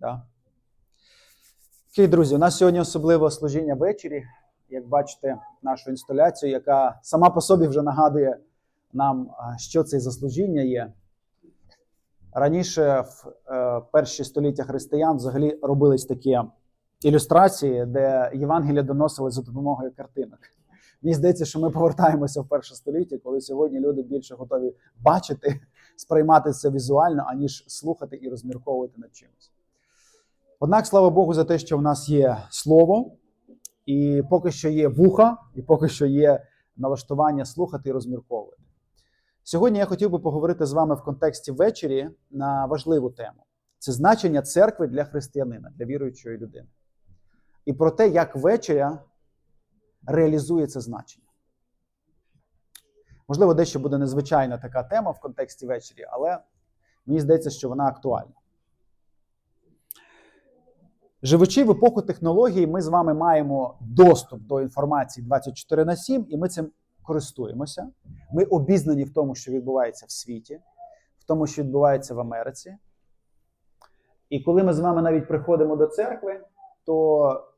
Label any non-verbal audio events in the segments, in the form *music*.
Да. Окей, друзі, у нас сьогодні особливе служіння ввечері. Як бачите, нашу інсталяцію, яка сама по собі вже нагадує нам, що це за служіння є. Раніше, в е, перші століття християн, взагалі робились такі ілюстрації, де Євангелія доносили за допомогою картинок. Мені здається, що ми повертаємося в перше століття, коли сьогодні люди більше готові бачити, сприймати це візуально, аніж слухати і розмірковувати над чимось. Однак, слава Богу, за те, що в нас є слово, і поки що є вуха, і поки що є налаштування слухати і розмірковувати. Сьогодні я хотів би поговорити з вами в контексті ввечері на важливу тему: це значення церкви для християнина, для віруючої людини. І про те, як вечеря реалізує це значення. Можливо, дещо буде незвичайна така тема в контексті вечері, але мені здається, що вона актуальна. Живучи в епоху технологій, ми з вами маємо доступ до інформації 24 на 7, і ми цим користуємося. Ми обізнані в тому, що відбувається в світі, в тому, що відбувається в Америці. І коли ми з вами навіть приходимо до церкви, то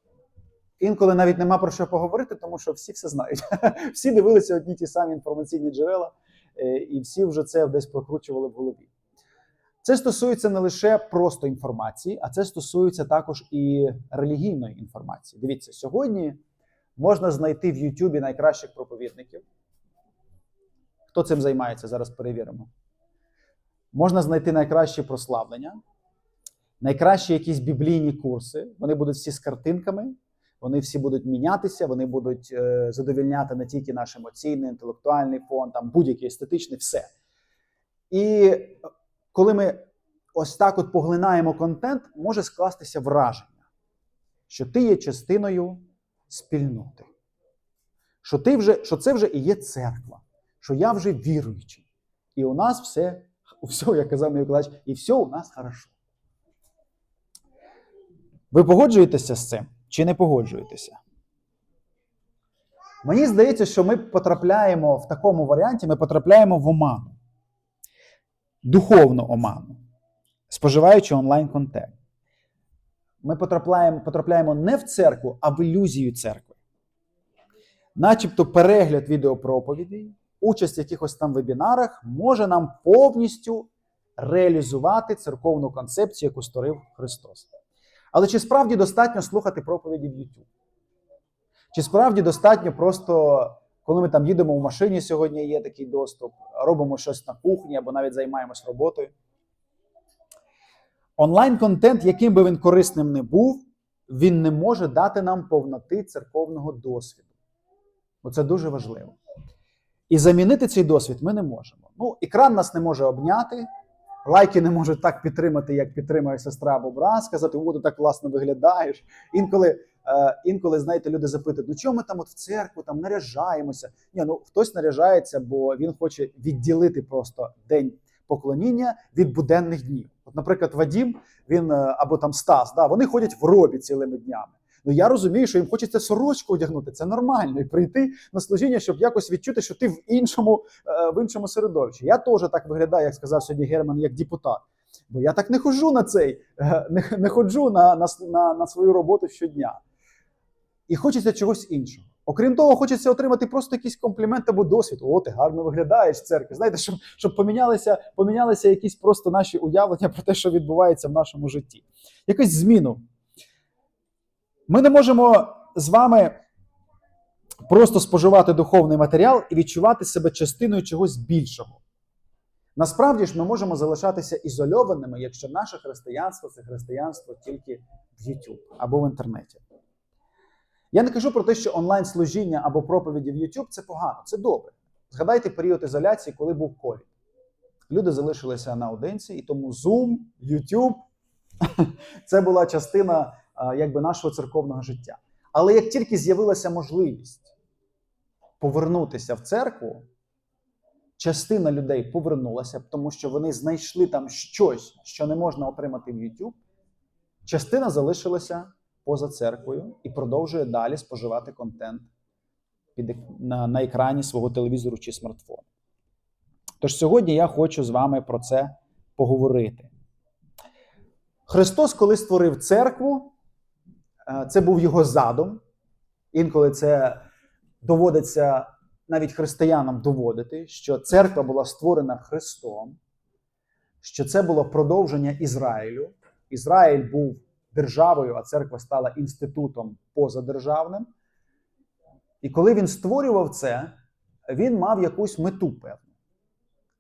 інколи навіть нема про що поговорити, тому що всі все знають. *laughs* Всі дивилися одні ті самі інформаційні джерела, е, і всі вже це десь прокручували в голові. Це стосується не лише просто інформації, а це стосується також і релігійної інформації. Дивіться, сьогодні можна знайти в Ютубі найкращих проповідників. Хто цим займається? Зараз перевіримо. Можна знайти найкращі прославлення, найкращі якісь біблійні курси. Вони будуть всі з картинками, вони всі будуть мінятися, вони будуть е, задовільняти не тільки наш емоційний, інтелектуальний фон, там будь-який естетичний, все. І коли ми ось так от поглинаємо контент, може скластися враження, що ти є частиною спільноти. Що, ти вже, що це вже і є церква, що я вже віруючий. І у нас все, *laughs* все, як казав мій викладач, і все у нас хорошо. Ви погоджуєтеся з цим чи не погоджуєтеся? Мені здається, що ми потрапляємо в такому варіанті, ми потрапляємо в оману духовну оману, споживаючи онлайн-контент. Ми потрапляємо, потрапляємо не в церкву, а в ілюзію церкви. Начебто перегляд відеопроповідей, участь в якихось там вебінарах може нам повністю реалізувати церковну концепцію, яку створив Христос. Але чи справді достатньо слухати проповіді в YouTube? Чи справді достатньо просто коли ми там їдемо в машині, сьогодні є такий доступ, робимо щось на кухні або навіть займаємось роботою. Онлайн-контент, яким би він корисним не був, він не може дати нам повноти церковного досвіду. Оце дуже важливо. І замінити цей досвід ми не можемо. Ну, екран нас не може обняти, лайки не можуть так підтримати, як підтримує сестра або брат, сказати, о, ти так класно виглядаєш. Інколи Е, інколи, знаєте, люди запитують, ну чому ми там от в церкву там наряжаємося? Ні, ну хтось наряжається, бо він хоче відділити просто день поклоніння від буденних днів. От, наприклад, Вадім, він е, або там Стас, да, вони ходять в робі цілими днями. Ну я розумію, що їм хочеться сорочку одягнути. Це нормально, і прийти на служіння, щоб якось відчути, що ти в іншому е, в іншому середовищі. Я теж так виглядаю, як сказав сьогодні Герман, як депутат. Бо я так не ходжу на цей, не, не ходжу на, на, на, на свою роботу щодня і хочеться чогось іншого. Окрім того, хочеться отримати просто якийсь комплімент або досвід. О, ти гарно виглядаєш в церкві. Знаєте, щоб щоб помінялися помінялися якісь просто наші уявлення про те, що відбувається в нашому житті. Якусь зміну. Ми не можемо з вами просто споживати духовний матеріал і відчувати себе частиною чогось більшого. Насправді ж ми можемо залишатися ізольованими, якщо наше християнство це християнство тільки в YouTube або в інтернеті. Я не кажу про те, що онлайн-служіння або проповіді в YouTube це погано, це добре. Згадайте період ізоляції, коли був ковід. Люди залишилися наодинці, і тому Zoom, YouTube *laughs* це була частина якби, нашого церковного життя. Але як тільки з'явилася можливість повернутися в церкву, частина людей повернулася, тому що вони знайшли там щось, що не можна отримати в YouTube, частина залишилася поза церквою і продовжує далі споживати контент під, на, на екрані свого телевізору чи смартфону. Тож сьогодні я хочу з вами про це поговорити. Христос, коли створив церкву, е, це був його задум. Інколи це доводиться навіть християнам доводити, що церква була створена Христом, що це було продовження Ізраїлю. Ізраїль був державою, а церква стала інститутом позадержавним. І коли він створював це, він мав якусь мету певну.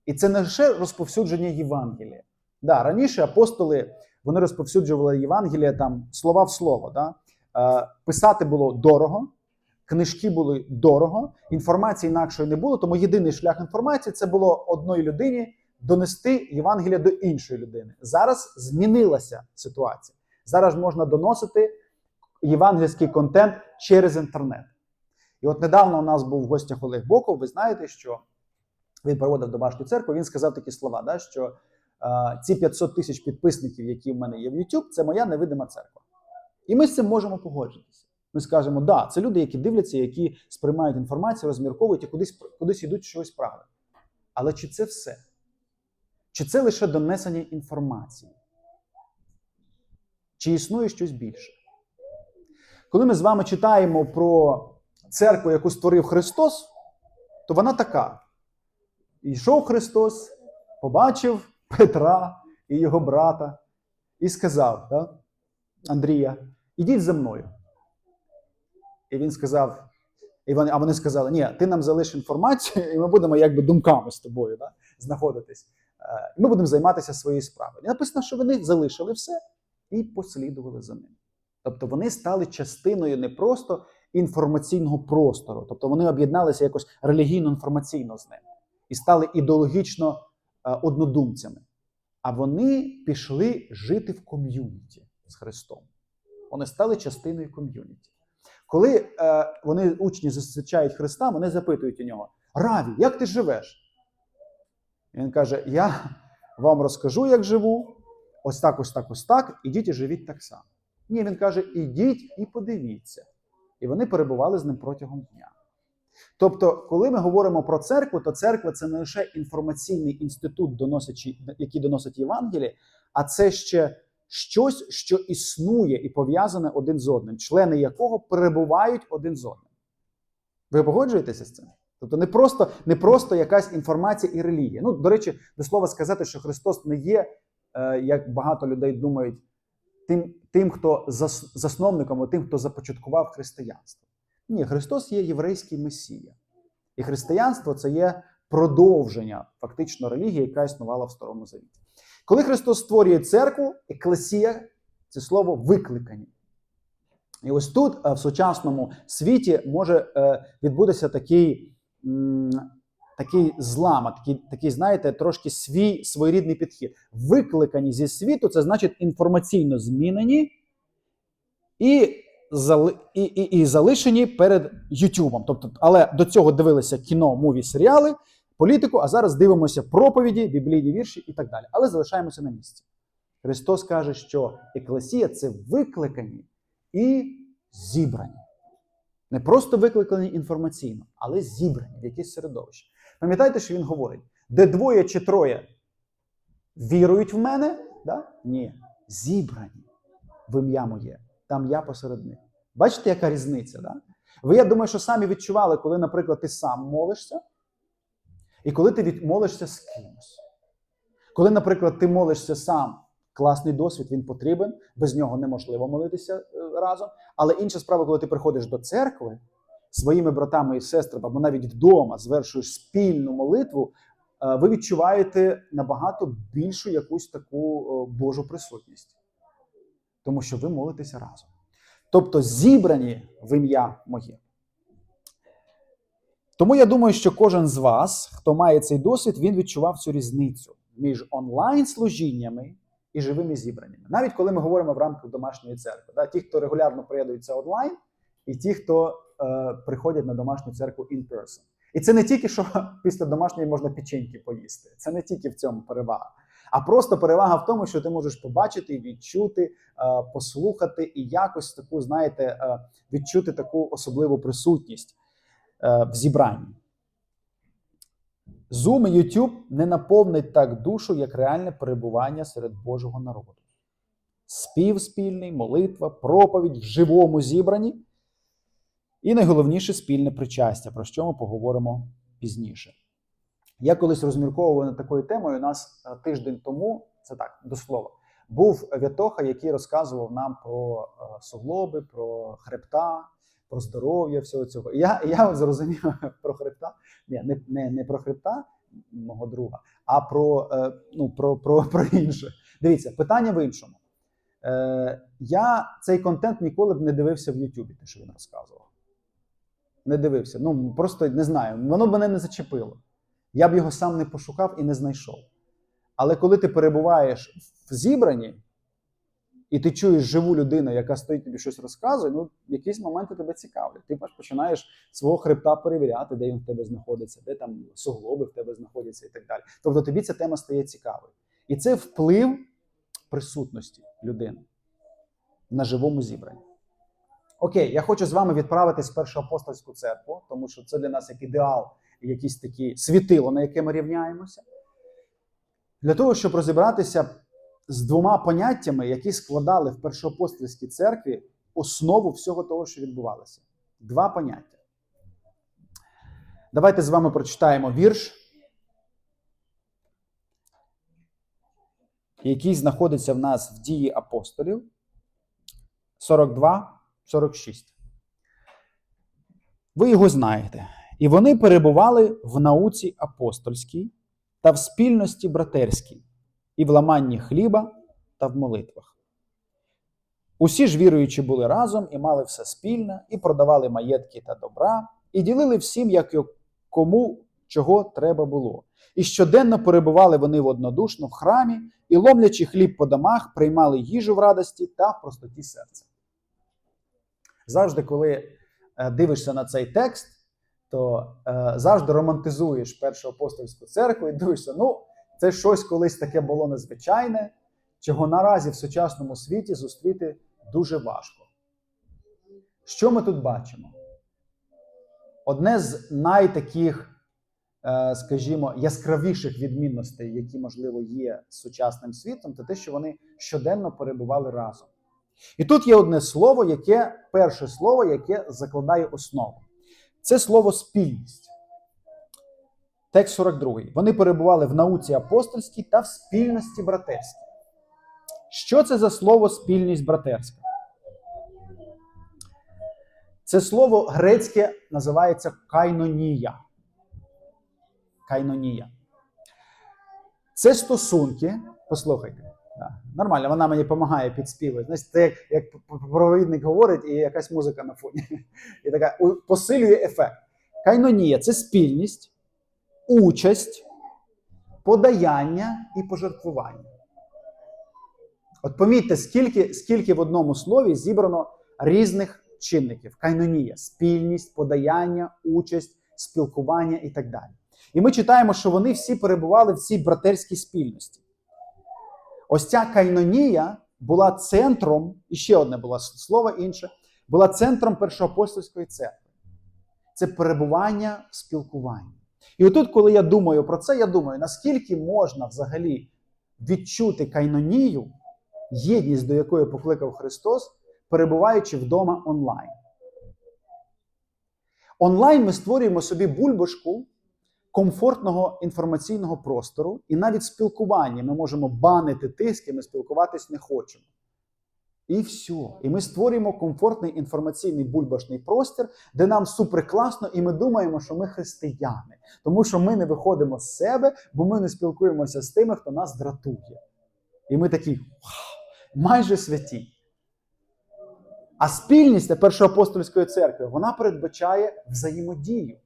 І це не лише розповсюдження Євангелія. Да, раніше апостоли вони розповсюджували Євангелія там слова в слово. Да? Е, писати було дорого, книжки були дорого, інформації інакшої не було, тому єдиний шлях інформації це було одної людині донести Євангелія до іншої людини. Зараз змінилася ситуація. Зараз можна доносити євангельський контент через інтернет. І от недавно у нас був в гостях Олег Боков. Ви знаєте, що він проводив домашню церкву. Він сказав такі слова: да, що ці 500 тисяч підписників, які в мене є в YouTube, це моя невидима церква. І ми з цим можемо погодитися. Ми скажемо, да, це люди, які дивляться, які сприймають інформацію, розмірковують і кудись, кудись йдуть щось правильно. Але чи це все? Чи це лише донесення інформації? Чи існує щось більше? Коли ми з вами читаємо про церкву, яку створив Христос, то вона така. Йшов Христос, побачив Петра і його брата, і сказав: да, Андрія, ідіть за мною. І він сказав, і вони, а вони сказали: Ні, ти нам залиш інформацію, і ми будемо якби думками з тобою да, знаходитись. Е, Ми будемо займатися своєю справою. І написано, що вони залишили все і послідували за ним. Тобто вони стали частиною не просто інформаційного простору, тобто вони об'єдналися якось релігійно-інформаційно з ним і стали ідеологічно однодумцями. А вони пішли жити в ком'юніті з Христом. Вони стали частиною ком'юніті. Коли е, вони учні зустрічають Христа, вони запитують у нього: Раві, як ти живеш? Він каже: Я вам розкажу, як живу. Ось так, ось так, ось так. Ідіть і живіть так само. Ні, він каже: ідіть і подивіться. І вони перебували з ним протягом дня. Тобто, коли ми говоримо про церкву, то церква це не лише інформаційний інститут, доносячи, який доносить Євангеліє, а це ще щось, що існує і пов'язане один з одним, члени якого перебувають один з одним. Ви погоджуєтеся з цим? Тобто не просто, не просто якась інформація і релігія. Ну, до речі, до слова сказати, що Христос не є, е, як багато людей думають, тим, тим хто зас, засновником, а тим, хто започаткував християнство. Ні, Христос є єврейський месія. І християнство це є продовження фактично релігії, яка існувала в Старому Завіті. Коли Христос створює церкву, еклесія це слово викликані. І ось тут, е, в сучасному світі, може е, відбутися такий такий злам, такий, такий, знаєте, трошки свій своєрідний підхід. Викликані зі світу, це значить інформаційно змінені і, і, і, і залишені перед Ютубом. Тобто, але до цього дивилися кіно, муві, серіали, політику, а зараз дивимося проповіді, біблійні вірші і так далі. Але залишаємося на місці. Христос каже, що еклесія це викликані і зібрані. Не просто викликані інформаційно, але зібрані в якесь середовище. Пам'ятаєте, що він говорить? Де двоє чи троє вірують в мене? Да? Ні. Зібрані в ім'я моє. Там я посеред них. Бачите, яка різниця? Да? Ви, я думаю, що самі відчували, коли, наприклад, ти сам молишся, і коли ти молишся з кимось. Коли, наприклад, ти молишся сам, класний досвід, він потрібен, без нього неможливо молитися е, разом. Але інша справа, коли ти приходиш до церкви своїми братами і сестрами, або навіть вдома звершуєш спільну молитву, е, ви відчуваєте набагато більшу якусь таку е, Божу присутність, тому що ви молитеся разом. Тобто зібрані в ім'я моє. Тому я думаю, що кожен з вас, хто має цей досвід, він відчував цю різницю між онлайн-служіннями і живими зібраннями. Навіть коли ми говоримо в рамках домашньої церкви, да, ті, хто регулярно приєднуються онлайн, і ті, хто е, приходять на домашню церкву in person. І це не тільки, що *laughs* після домашньої можна печеньки поїсти, це не тільки в цьому перевага. А просто перевага в тому, що ти можеш побачити, відчути, е, послухати і якось таку, знаєте, е, відчути таку особливу присутність е, в зібранні. Zoom і YouTube не наповнить так душу, як реальне перебування серед Божого народу. спів спільний, молитва, проповідь в живому зібранні. І найголовніше спільне причастя, про що ми поговоримо пізніше. Я колись розмірковував над такою темою. У нас е, тиждень тому, це так, до слова, був Вятоха, який розказував нам про е, суглоби, про хребта, про здоров'я, всього цього. Я, я от зрозумів *laughs* про хребта, ні, не, не, не про хребта мого друга, а про, е, ну, про, про, про інше. Дивіться, питання в іншому. Я цей контент ніколи б не дивився в Ютубі, те, що він розказував. Не дивився. Ну, просто не знаю, воно мене не зачепило. Я б його сам не пошукав і не знайшов. Але коли ти перебуваєш в зібранні, і ти чуєш живу людину, яка стоїть тобі щось розказує, ну, в якісь моменти тебе цікавлять. Ти починаєш свого хребта перевіряти, де він в тебе знаходиться, де там суглоби в тебе знаходяться і так далі. Тобто тобі ця тема стає цікавою. І це вплив присутності людини на живому зібранні. Окей, я хочу з вами відправитись в першу апостольську церкву, тому що це для нас як ідеал, якісь такі світило, на яке ми рівняємося. Для того, щоб розібратися з двома поняттями, які складали в першоапостольській церкві основу всього того, що відбувалося. Два поняття. Давайте з вами прочитаємо вірш, який знаходиться в нас в дії апостолів 42, 46. Ви його знаєте. І вони перебували в науці апостольській та в спільності братерській, і в ламанні хліба та в молитвах. Усі ж віруючі були разом і мали все спільне, і продавали маєтки та добра, і ділили всім, як кому чого треба було. І щоденно перебували вони однодушно в храмі, і, ломлячи хліб по домах, приймали їжу в радості та в простоті серця. Завжди, коли е, дивишся на цей текст, то е, завжди романтизуєш першу апостольську церкву і дивишся, ну, це щось колись таке було незвичайне, чого наразі в сучасному світі зустріти дуже важко. Що ми тут бачимо? Одне з найтаких, е, скажімо, яскравіших відмінностей, які, можливо, є з сучасним світом, це те, що вони щоденно перебували разом. І тут є одне слово, яке перше слово, яке закладає основу. Це слово спільність. Текст 42. Вони перебували в науці апостольській та в спільності братерській. Що це за слово спільність братерська? Це слово грецьке називається кайнонія. Кайнонія. Це стосунки. Послухайте. Нормально, вона мені допомагає підспівати. Знаєте, це як, як провідник говорить і якась музика на фоні. *laughs* І така посилює ефект. Кайнонія це спільність, участь, подаяння і пожертвування. От помітьте, скільки, скільки в одному слові зібрано різних чинників: кайнонія, спільність, подаяння, участь, спілкування і так далі. І ми читаємо, що вони всі перебували в цій братерській спільності. Ось ця кайнонія була центром, і ще одне було слово інше, була центром першоапостольської церкви. Це перебування в спілкуванні. І отут, коли я думаю про це, я думаю, наскільки можна взагалі відчути кайнонію, єдність, до якої покликав Христос, перебуваючи вдома онлайн. Онлайн ми створюємо собі бульбашку комфортного інформаційного простору, і навіть в спілкуванні ми можемо банити тих, з ми спілкуватись не хочемо. І все. І ми створюємо комфортний інформаційний бульбашний простір, де нам супер класно, і ми думаємо, що ми християни, тому що ми не виходимо з себе, бо ми не спілкуємося з тими, хто нас дратує. І ми такі майже святі. А спільність першоапостольської церкви вона передбачає взаємодію.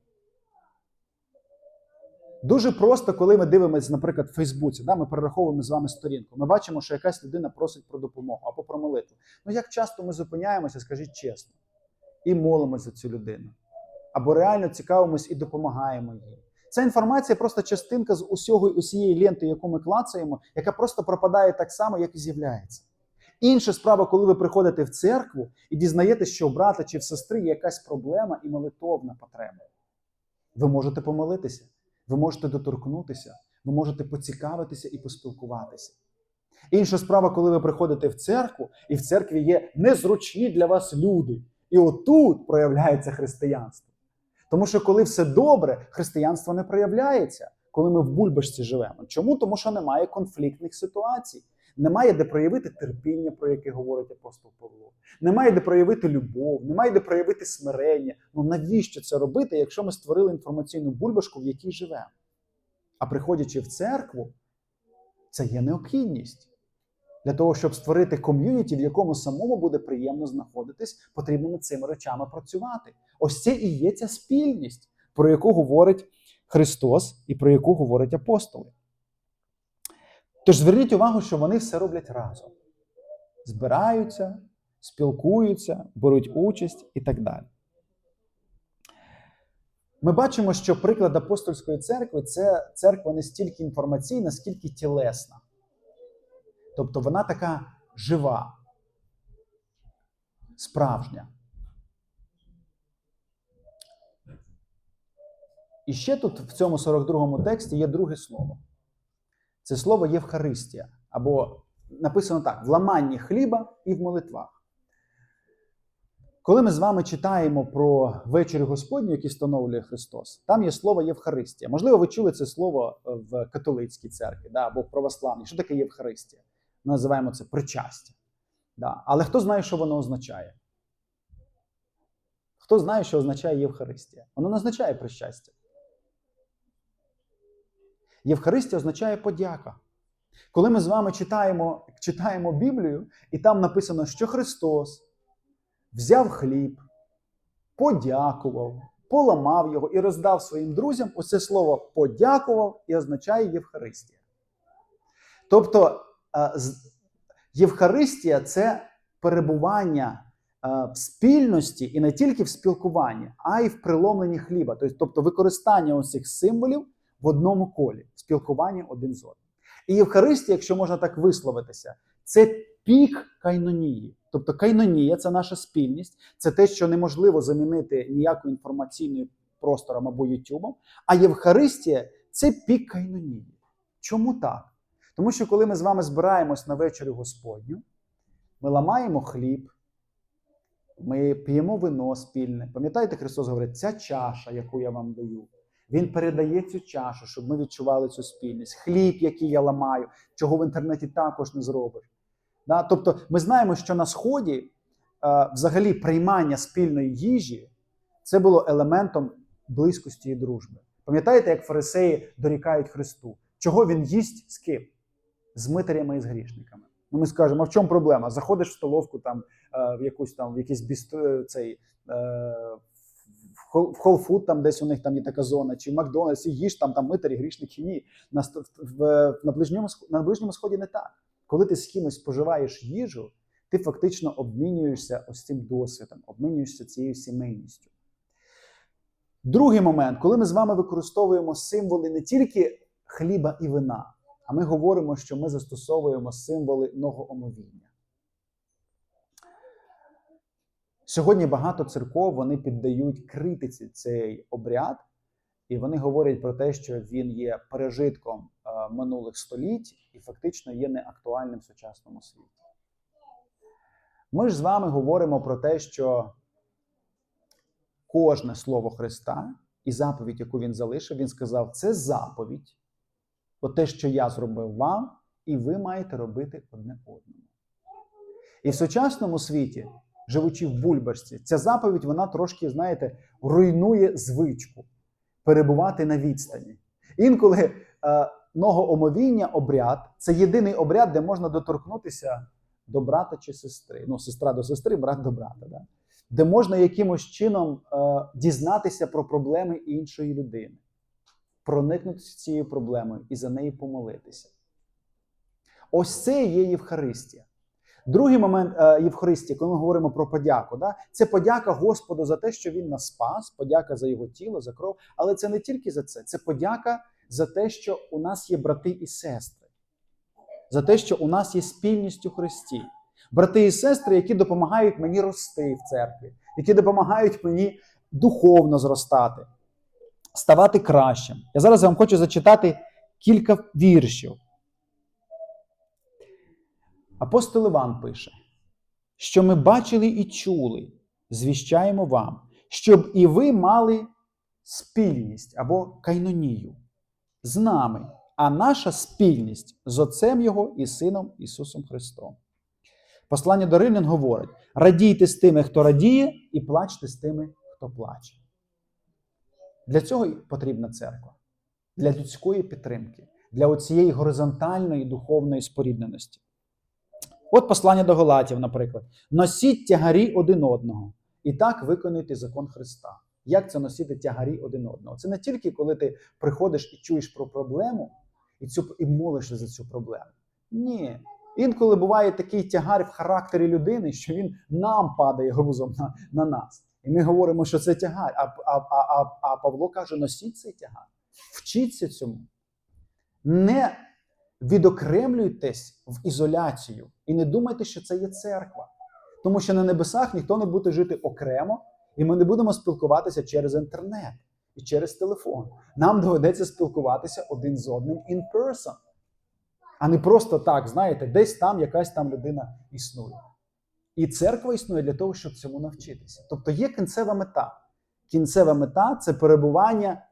Дуже просто, коли ми дивимося, наприклад, в Фейсбуці, да, ми перераховуємо з вами сторінку. Ми бачимо, що якась людина просить про допомогу або про молитву. Ну як часто ми зупиняємося, скажіть чесно, і молимося за цю людину, або реально цікавимось і допомагаємо їй. Ця інформація просто частинка з усього усієї ленти, яку ми клацаємо, яка просто пропадає так само, як і з'являється. Інша справа, коли ви приходите в церкву і дізнаєтесь, що у брата чи в сестри є якась проблема і молитовна потреба. Ви можете помолитися, ви можете доторкнутися, ви можете поцікавитися і поспілкуватися. Інша справа, коли ви приходите в церкву, і в церкві є незручні для вас люди. І отут проявляється християнство. Тому що коли все добре, християнство не проявляється, коли ми в бульбашці живемо. Чому? Тому що немає конфліктних ситуацій. Немає де проявити терпіння, про яке говорить апостол Павло. Немає де проявити любов, немає де проявити смирення. Ну навіщо це робити, якщо ми створили інформаційну бульбашку, в якій живемо? А приходячи в церкву, це є необхідність. Для того, щоб створити ком'юніті, в якому самому буде приємно знаходитись, потрібно над цими речами працювати. Ось це і є ця спільність, про яку говорить Христос і про яку говорять апостоли. Тож зверніть увагу, що вони все роблять разом: збираються, спілкуються, беруть участь і так далі. Ми бачимо, що приклад апостольської церкви це церква не стільки інформаційна, скільки тілесна. Тобто вона така жива, справжня. І ще тут в цьому 42-му тексті є друге слово. Це слово Євхаристія. Або написано так: в ламанні хліба і в молитвах. Коли ми з вами читаємо про вечір Господню, який встановлює Христос, там є слово Євхаристія. Можливо, ви чули це слово в католицькій церкві да, або в православній. Що таке Євхаристія? Ми називаємо це причастя. Да. Але хто знає, що воно означає? Хто знає, що означає Євхаристія? Воно не означає причастя. Євхаристія означає подяка. Коли ми з вами читаємо, читаємо Біблію, і там написано, що Христос взяв хліб, подякував, поламав його і роздав своїм друзям, оце слово подякував і означає Євхаристія. Тобто, е, Євхаристія це перебування е, в спільності і не тільки в спілкуванні, а й в приломленні хліба, тобто використання ось цих символів в одному колі, спілкування один з одним. І Євхаристія, якщо можна так висловитися, це пік кайнонії. Тобто кайнонія це наша спільність, це те, що неможливо замінити ніякою інформаційною простором або Ютубом. А Євхаристія це пік кайнонії. Чому так? Тому що коли ми з вами збираємось на вечерю Господню, ми ламаємо хліб, ми п'ємо вино спільне. Пам'ятаєте, Христос говорить, ця чаша, яку я вам даю. Він передає цю чашу, щоб ми відчували цю спільність. Хліб, який я ламаю, чого в інтернеті також не зробиш. Да? Тобто, ми знаємо, що на Сході е, взагалі приймання спільної їжі це було елементом близькості і дружби. Пам'ятаєте, як фарисеї дорікають Христу? Чого він їсть з ким? З митарями і з грішниками. Ну, ми скажемо, а в чому проблема? Заходиш в столовку там, е, в якусь там, в якийсь біст, е, цей, в Хол- в Whole там десь у них там є така зона, чи в Макдональдс, і їж там, там митарі, грішники. Ні. На, в, на, ближньому, на ближньому сході не так. Коли ти з кимось споживаєш їжу, ти фактично обмінюєшся ось цим досвідом, обмінюєшся цією сімейністю. Другий момент, коли ми з вами використовуємо символи не тільки хліба і вина, а ми говоримо, що ми застосовуємо символи многоомовіння. Сьогодні багато церков вони піддають критиці цей обряд, і вони говорять про те, що він є пережитком е, минулих століть і фактично є неактуальним в сучасному світі. Ми ж з вами говоримо про те, що кожне слово Христа і заповідь, яку він залишив, він сказав: це заповідь, то те, що я зробив вам, і ви маєте робити одне одному. І в сучасному світі, живучи в бульбашці, ця заповідь, вона трошки, знаєте, руйнує звичку перебувати на відстані. Інколи е, многоомовіння обряд це єдиний обряд, де можна доторкнутися до брата чи сестри. Ну, сестра до сестри, брат до брата. Да? Де можна якимось чином е, дізнатися про проблеми іншої людини, проникнутися цією проблемою і за неї помолитися. Ось це є Євхаристія. Другий момент е, Євхаристії, коли ми говоримо про подяку, да, це подяка Господу за те, що Він нас спас, подяка за його тіло, за кров. Але це не тільки за це, це подяка за те, що у нас є брати і сестри, за те, що у нас є спільність у Христі. Брати і сестри, які допомагають мені рости в церкві, які допомагають мені духовно зростати, ставати кращим. Я зараз вам хочу зачитати кілька віршів. Апостол Іван пише, що ми бачили і чули, звіщаємо вам, щоб і ви мали спільність або кайнонію з нами, а наша спільність з Отцем Його і Сином Ісусом Христом. Послання до Римлян говорить: радійте з тими, хто радіє, і плачте з тими, хто плаче. Для цього потрібна церква, для людської підтримки, для цієї горизонтальної духовної спорідненості. От послання до Галатів, наприклад: носіть тягарі один одного, і так виконуйте закон Христа. Як це носити тягарі один одного? Це не тільки коли ти приходиш і чуєш про проблему, і цю і молишся за цю проблему. Ні. Інколи буває такий тягар в характері людини, що він нам падає грузом на, на нас. І ми говоримо, що це тягар. А, а, а, а, а Павло каже: носіть цей тягар, вчіться цьому. Не відокремлюйтесь в ізоляцію і не думайте, що це є церква. Тому що на небесах ніхто не буде жити окремо, і ми не будемо спілкуватися через інтернет і через телефон. Нам доведеться спілкуватися один з одним in person. А не просто так, знаєте, десь там якась там людина існує. І церква існує для того, щоб цьому навчитися. Тобто є кінцева мета. Кінцева мета це перебування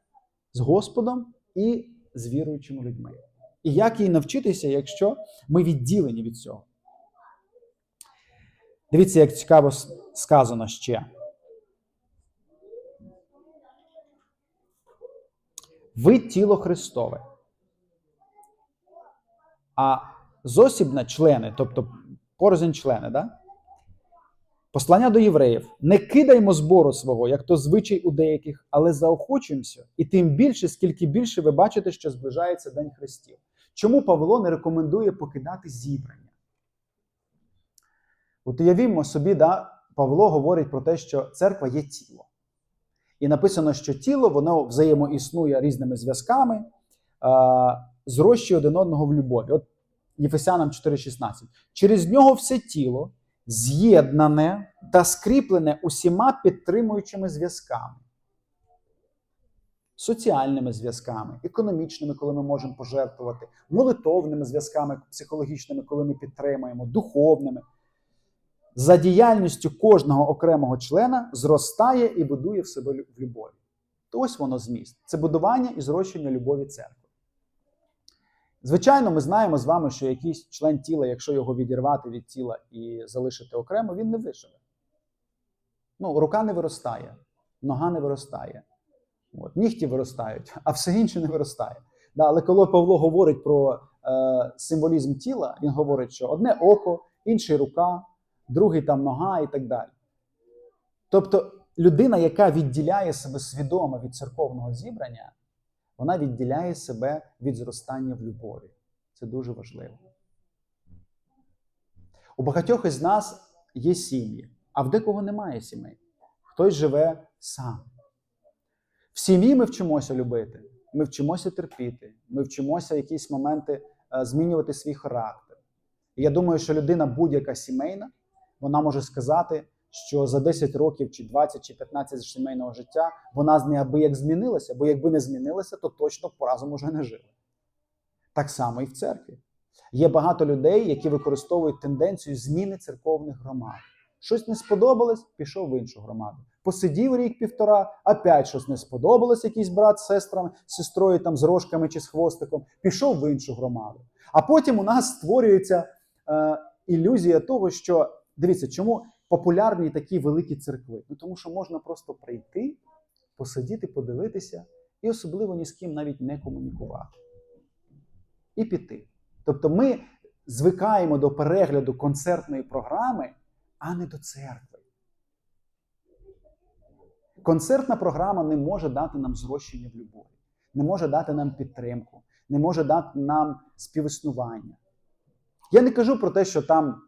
з Господом і з віруючими людьми. І як їй навчитися, якщо ми відділені від цього? Дивіться, як цікаво сказано ще. Ви тіло Христове. А зосібна члени, тобто порознь члени, да? послання до євреїв: не кидаймо збору свого, як то звичай у деяких, але заохочуємося, і тим більше, скільки більше ви бачите, що зближається День Христів. Чому Павло не рекомендує покидати зібрання? От уявімо собі, да, Павло говорить про те, що церква є тіло. І написано, що тіло воно взаємоіснує різними зв'язками, зрощує один одного в любові. От Єфесянам 4,16. Через нього все тіло з'єднане та скріплене усіма підтримуючими зв'язками. Соціальними зв'язками, економічними, коли ми можемо пожертвувати, молитовними зв'язками психологічними, коли ми підтримуємо, духовними. За діяльністю кожного окремого члена зростає і будує в себе в любові. То ось воно зміст. Це будування і зрощення любові церкви. Звичайно, ми знаємо з вами, що якийсь член тіла, якщо його відірвати від тіла і залишити окремо, він не виживе. Ну, рука не виростає, нога не виростає, От, нігті виростають, а все інше не виростає. Да, але коли Павло говорить про е, символізм тіла, він говорить, що одне око, інше рука, другий там нога і так далі. Тобто людина, яка відділяє себе свідомо від церковного зібрання, вона відділяє себе від зростання в любові. Це дуже важливо. У багатьох із нас є сім'ї, а в декого немає сімей. Хтось живе сам. В сім'ї ми вчимося любити, ми вчимося терпіти, ми вчимося якісь моменти е, змінювати свій характер. І я думаю, що людина будь-яка сімейна, вона може сказати, що за 10 років, чи 20, чи 15 сімейного життя вона неабияк змінилася, бо якби не змінилася, то точно по разом уже не жили. Так само і в церкві. Є багато людей, які використовують тенденцію зміни церковних громад. Щось не сподобалось, пішов в іншу громаду. Посидів рік-півтора, опять щось не сподобалось, якийсь брат з сестрами, з сестрою там з рожками чи з хвостиком, пішов в іншу громаду. А потім у нас створюється е, ілюзія того, що дивіться, чому популярні такі великі церкви? Ну тому що можна просто прийти, посидіти, подивитися, і особливо ні з ким навіть не комунікувати. І піти. Тобто ми звикаємо до перегляду концертної програми, а не до церкви. Концертна програма не може дати нам зрощення в любові, не може дати нам підтримку, не може дати нам співіснування. Я не кажу про те, що там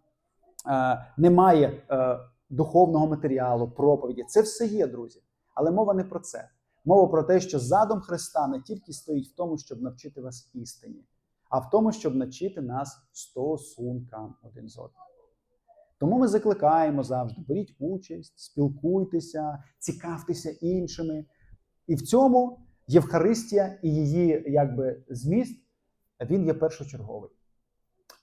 е, немає е, духовного матеріалу, проповіді. Це все є, друзі. Але мова не про це. Мова про те, що задум Христа не тільки стоїть в тому, щоб навчити вас істині, а в тому, щоб навчити нас стосункам один з одним. Тому ми закликаємо завжди: беріть участь, спілкуйтеся, цікавтеся іншими. І в цьому Євхаристія і її якби зміст він є першочерговий.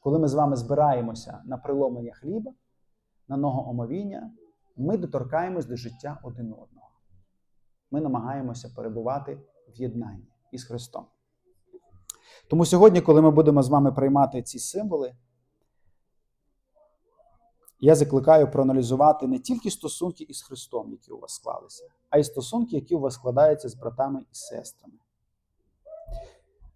коли ми з вами збираємося на приломлення хліба, на ногоомовіння, ми доторкаємось до життя один одного. Ми намагаємося перебувати в єднанні із Христом. Тому сьогодні, коли ми будемо з вами приймати ці символи, я закликаю проаналізувати не тільки стосунки із Христом, які у вас склалися, а й стосунки, які у вас складаються з братами і сестрами.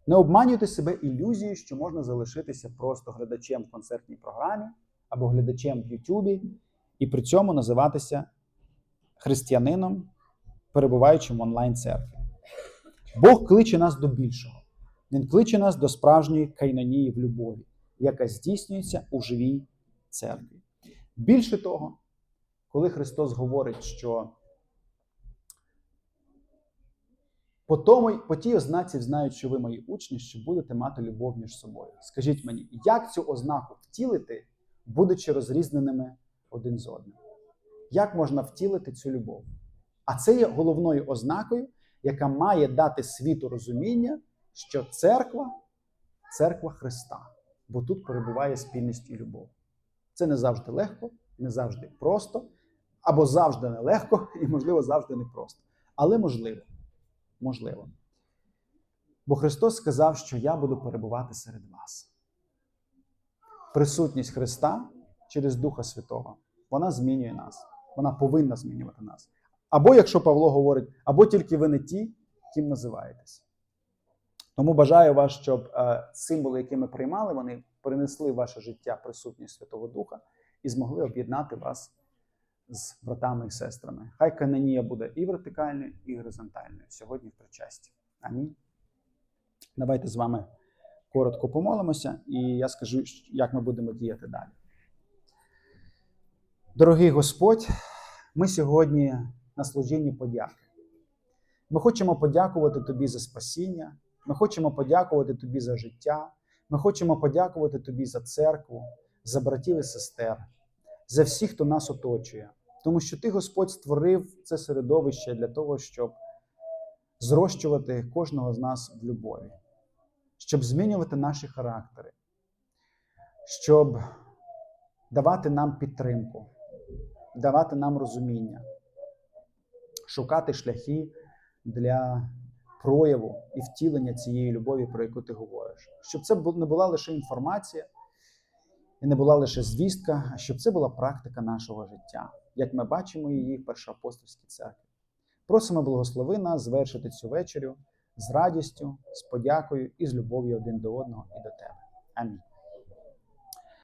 Не обманюйте себе ілюзією, що можна залишитися просто глядачем в концертній програмі або глядачем в Ютубі і при цьому називатися християнином, перебуваючим в онлайн-церкві. Бог кличе нас до більшого. Він кличе нас до справжньої кайнонії в любові, яка здійснюється у живій церкві. Більше того, коли Христос говорить, що по, тому, по тій ознаці знають, що ви мої учні, що будете мати любов між собою. Скажіть мені, як цю ознаку втілити, будучи розрізненими один з одним? Як можна втілити цю любов? А це є головною ознакою, яка має дати світу розуміння, що церква церква Христа, бо тут перебуває спільність і любов. Це не завжди легко, не завжди просто, або завжди нелегко, і, можливо, завжди непросто. Але можливо. Можливо. Бо Христос сказав, що я буду перебувати серед вас. Присутність Христа через Духа Святого, вона змінює нас. Вона повинна змінювати нас. Або, якщо Павло говорить, або тільки ви не ті, ким називаєтесь. Тому бажаю вас, щоб е, символи, які ми приймали, вони принесли в ваше життя присутність Святого Духа і змогли об'єднати вас з братами і сестрами. Хай канонія буде і вертикальною, і горизонтальною сьогодні в причасті. Амінь. Давайте з вами коротко помолимося, і я скажу, як ми будемо діяти далі. Дорогий Господь, ми сьогодні на служінні подяки. Ми хочемо подякувати Тобі за спасіння, ми хочемо подякувати Тобі за життя, ми хочемо подякувати Тобі за церкву, за братів і сестер, за всіх, хто нас оточує. Тому що Ти, Господь, створив це середовище для того, щоб зрощувати кожного з нас в любові, щоб змінювати наші характери, щоб давати нам підтримку, давати нам розуміння, шукати шляхи для прояву і втілення цієї любові, про яку ти говориш. Щоб це не була лише інформація і не була лише звістка, а щоб це була практика нашого життя, як ми бачимо її в першоапостольській церкві. Просимо благослови нас звершити цю вечерю з радістю, з подякою і з любов'ю один до одного і до тебе. Амінь.